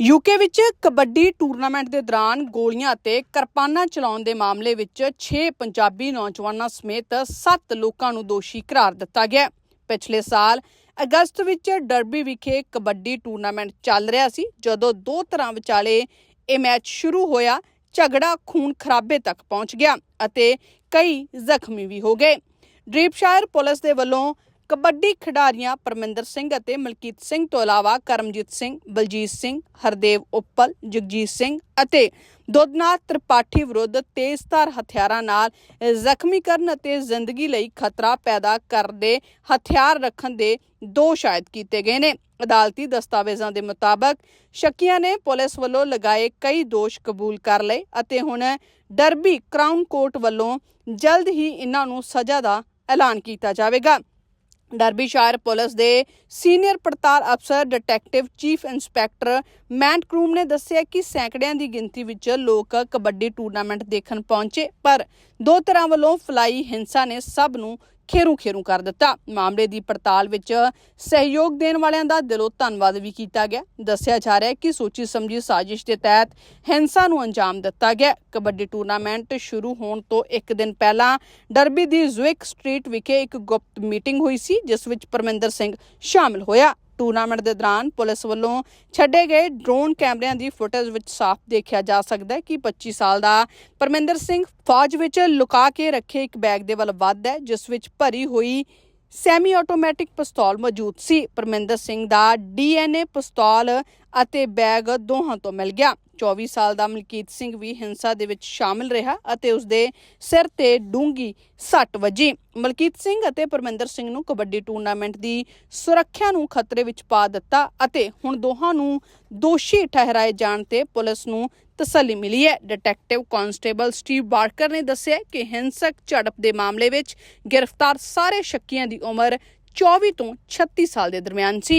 UK ਵਿੱਚ kabaddi tournament ਦੇ ਦੌਰਾਨ ਗੋਲੀਆਂ ਅਤੇ ਕਿਰਪਾਨਾਂ ਚਲਾਉਣ ਦੇ ਮਾਮਲੇ ਵਿੱਚ 6 ਪੰਜਾਬੀ ਨੌਜਵਾਨਾਂ ਸਮੇਤ 7 ਲੋਕਾਂ ਨੂੰ ਦੋਸ਼ੀ ਕਰਾਰ ਦਿੱਤਾ ਗਿਆ ਪਿਛਲੇ ਸਾਲ ਅਗਸਤ ਵਿੱਚ ਡਰਬੀ ਵਿਖੇ ਕਬੱਡੀ ਟੂਰਨਾਮੈਂਟ ਚੱਲ ਰਿਹਾ ਸੀ, ਜਦੋਂ ਦੋ ਧਿਰਾਂ ਵਿਚਾਲੇ ਇਹ ਮੈਚ ਸ਼ੁਰੂ ਹੋਇਆ, ਝਗੜਾ ਖੂਨ ਖਰਾਬੇ ਤੱਕ ਪਹੁੰਚ ਗਿਆ ਅਤੇ ਕਈ ਜ਼ਖਮੀ ਵੀ ਹੋ ਗਏ। ਡ੍ਰੀਪਸ਼ਾਇਰ ਪੁਲਿਸ ਦੇ ਵੱਲੋਂ ਕਬੱਡੀ ਖਿਡਾਰੀਆਂ ਪਰਮਿੰਦਰ ਸਿੰਘ ਅਤੇ ਮਲਕੀਤ ਸਿੰਘ ਤੋਂ ਇਲਾਵਾ ਕਰਮਜੀਤ ਸਿੰਘ, ਬਲਜੀਤ ਸਿੰਘ, ਹਰਦੇਵ ਉੱਪਲ, ਜਗਜੀਤ ਸਿੰਘ ਅਤੇ ਦੁੱਧਨਾਥ ਤ੍ਰਿਪਾਠੀ ਵਿਰੁੱਧ ਤੇਜ਼ਧਾਰ ਹਥਿਆਰਾਂ ਨਾਲ ਜ਼ਖਮੀ ਕਰਨ ਅਤੇ ਜ਼ਿੰਦਗੀ ਲਈ ਖਤਰਾ ਪੈਦਾ ਕਰਦੇ ਹਥਿਆਰ ਰੱਖਣ ਦੇ ਦੋਸ਼ ਆਇਦ ਕੀਤੇ ਗਏ ਨੇ। ਅਦਾਲਤੀ ਦਸਤਾਵੇਜ਼ਾਂ ਦੇ ਮੁਤਾਬਕ ਸ਼ੱਕੀਆਂ ਨੇ ਪੁਲਿਸ ਵੱਲੋਂ ਲਗਾਏ ਕਈ ਦੋਸ਼ ਕਬੂਲ ਕਰ ਲਏ ਅਤੇ ਹੁਣ ਡਰਬੀ ਕ੍ਰਾਊਨ ਕੋਰਟ ਵੱਲੋਂ ਜਲਦ ਹੀ ਇਹਨਾਂ ਨੂੰ ਸਜ਼ਾ ਦਾ ਐਲਾਨ ਕੀਤਾ ਜਾਵੇਗਾ। ਡਰਬੀਸ਼ਾਇਰ ਪੁਲਿਸ ਦੇ ਸੀਨੀਅਰ ਪੜਤਾਲ ਅਫਸਰ ਡਿਟੈਕਟਿਵ ਚੀਫ ਇੰਸਪੈਕਟਰ ਮੈਂਟ ਕਰੂਮ ਨੇ ਦੱਸਿਆ ਕਿ ਸੈਂਕੜਿਆਂ ਦੀ ਗਿਣਤੀ ਵਿੱਚ ਲੋਕ ਕਬੱਡੀ ਟੂਰਨਾਮੈਂਟ ਦੇਖਣ ਪਹੁੰਚੇ, ਪਰ ਦੋ ਤਰ੍ਹਾਂ ਵੱਲੋਂ ਫਲਾਈ ਹਿੰਸਾ ਨੇ ਸਭ ਨੂੰ ਖੇਰੂ ਖੇਰੂ ਕਰ ਦਿੱਤਾ। ਮਾਮਲੇ ਦੀ ਪੜਤਾਲ ਵਿੱਚ ਸਹਿਯੋਗ ਦੇਣ ਵਾਲਿਆਂ ਦਾ ਦਿਲੋਂ ਧੰਨਵਾਦ ਵੀ ਕੀਤਾ ਗਿਆ। ਦੱਸਿਆ ਜਾ ਰਿਹਾ ਹੈ ਕਿ ਸੋਚੀ ਸਮਝੀ ਸਾਜ਼ਿਸ਼ ਦੇ ਤਹਿਤ ਹਿੰਸਾ ਨੂੰ ਅੰਜਾਮ ਦਿੱਤਾ ਗਿਆ। ਕਬੱਡੀ ਟੂਰਨਾਮੈਂਟ ਸ਼ੁਰੂ ਹੋਣ ਤੋਂ ਇੱਕ ਦਿਨ ਪਹਿਲਾਂ ਡਰਬੀ ਦੀ ਜ਼ੁਇਕ ਸਟਰੀਟ ਵਿਖੇ ਇੱਕ ਗੁਪਤ ਮੀਟਿੰਗ ਹੋਈ ਸੀ, ਜਿਸ ਵਿੱਚ ਪਰਮਿੰਦਰ ਸਿੰਘ ਸ਼ਾਮਲ ਹੋਇਆ। ਟੂਰਨਾਮੈਂਟ ਦੇ ਦੌਰਾਨ ਪੁਲਿਸ ਵੱਲੋਂ ਛੱਡੇ ਗਏ ਡਰੋਨ ਕੈਮਰਿਆਂ ਦੀ ਫੁਟੇਜ ਵਿੱਚ ਸਾਫ਼ ਦੇਖਿਆ ਜਾ ਸਕਦਾ ਹੈ ਕਿ 25 ਸਾਲ ਦਾ ਪਰਮਿੰਦਰ ਸਿੰਘ ਫੌਜ ਵਿੱਚ ਲੁਕਾ ਕੇ ਰੱਖੇ ਇੱਕ ਬੈਗ ਦੇ ਵੱਲ ਵੱਧਦਾ ਹੈ, ਜਿਸ ਵਿੱਚ ਭਰੀ ਹੋਈ ਸੈਮੀ ਆਟੋਮੈਟਿਕ ਪਿਸਤੌਲ ਮੌਜੂਦ ਸੀ। ਪਰਮਿੰਦਰ ਸਿੰਘ ਦਾ ਡੀਐਨਏ ਪਿਸਤੌਲ ਅਤੇ ਬੈਗ ਦੋਹਾਂ ਤੋਂ ਮਿਲ ਗਿਆ। 24 ਸਾਲ ਦਾ ਮਲਕੀਤ ਸਿੰਘ ਵੀ ਹਿੰਸਾ ਦੇ ਵਿੱਚ ਸ਼ਾਮਿਲ ਰਿਹਾ ਅਤੇ ਉਸ ਦੇ ਸਿਰ ਤੇ ਡੂੰਗੀ ਸੱਟ ਵੱਜੀ। ਮਲਕੀਤ ਸਿੰਘ ਅਤੇ ਪਰਮਿੰਦਰ ਸਿੰਘ ਨੂੰ ਕਬੱਡੀ ਟੂਰਨਾਮੈਂਟ ਦੀ ਸੁਰੱਖਿਆ ਨੂੰ ਖਤਰੇ ਵਿੱਚ ਪਾ ਦਿੱਤਾ ਅਤੇ ਹੁਣ ਦੋਹਾਂ ਨੂੰ ਦੋਸ਼ੀ ਠਹਿਰਾਏ ਜਾਣ ਤੇ ਪੁਲਿਸ ਨੂੰ ਤਸੱਲੀ ਮਿਲੀ ਹੈ। ਡਿਟੈਕਟਿਵ ਕਾਂਸਟੇਬਲ ਸਟੀਵ ਬਾਰਕਰ ਨੇ ਦੱਸਿਆ ਕਿ ਹਿੰਸਕ ਝੜਪ ਦੇ ਮਾਮਲੇ ਵਿੱਚ ਗ੍ਰਿਫਤਾਰ ਸਾਰੇ ਸ਼ੱਕੀਆਂ ਦੀ ਉਮਰ 24 ਤੋਂ 36 ਸਾਲ ਦੇ ਦਰਮਿਆਨ ਸੀ।